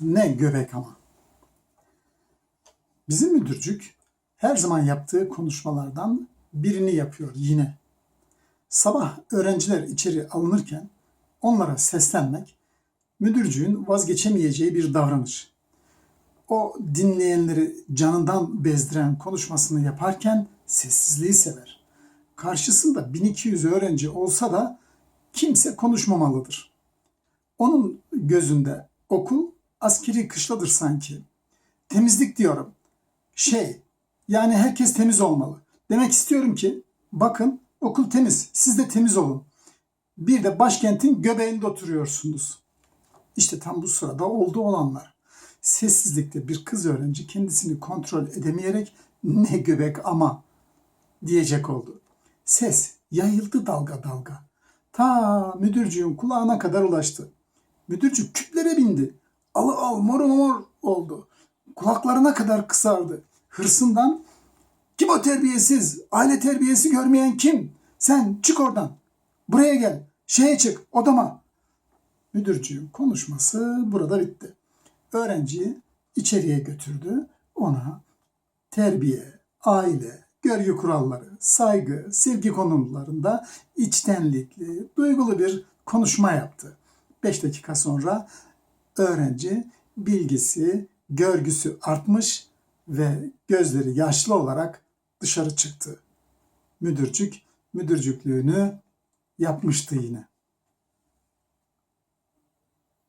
Ne göbek ama. Bizim müdürcük her zaman yaptığı konuşmalardan birini yapıyor yine. Sabah öğrenciler içeri alınırken onlara seslenmek müdürcüğün vazgeçemeyeceği bir davranış. O dinleyenleri canından bezdiren konuşmasını yaparken sessizliği sever. Karşısında 1200 öğrenci olsa da kimse konuşmamalıdır. Onun gözünde okul askeri kışladır sanki. Temizlik diyorum. Şey, yani herkes temiz olmalı. Demek istiyorum ki bakın okul temiz, siz de temiz olun. Bir de başkentin göbeğinde oturuyorsunuz. İşte tam bu sırada oldu olanlar. Sessizlikte bir kız öğrenci kendisini kontrol edemeyerek ne göbek ama diyecek oldu. Ses yayıldı dalga dalga. Ta müdürcüğün kulağına kadar ulaştı. Müdürcük küplere bindi. Alı al mor mor oldu. Kulaklarına kadar kısardı. Hırsından kim o terbiyesiz? Aile terbiyesi görmeyen kim? Sen çık oradan. Buraya gel. Şeye çık odama. Müdürcüğün konuşması burada bitti. Öğrenciyi içeriye götürdü. Ona terbiye, aile, görgü kuralları, saygı, sevgi konularında içtenlikli, duygulu bir konuşma yaptı. Beş dakika sonra öğrenci bilgisi, görgüsü artmış ve gözleri yaşlı olarak dışarı çıktı. Müdürcük müdürcüklüğünü yapmıştı yine.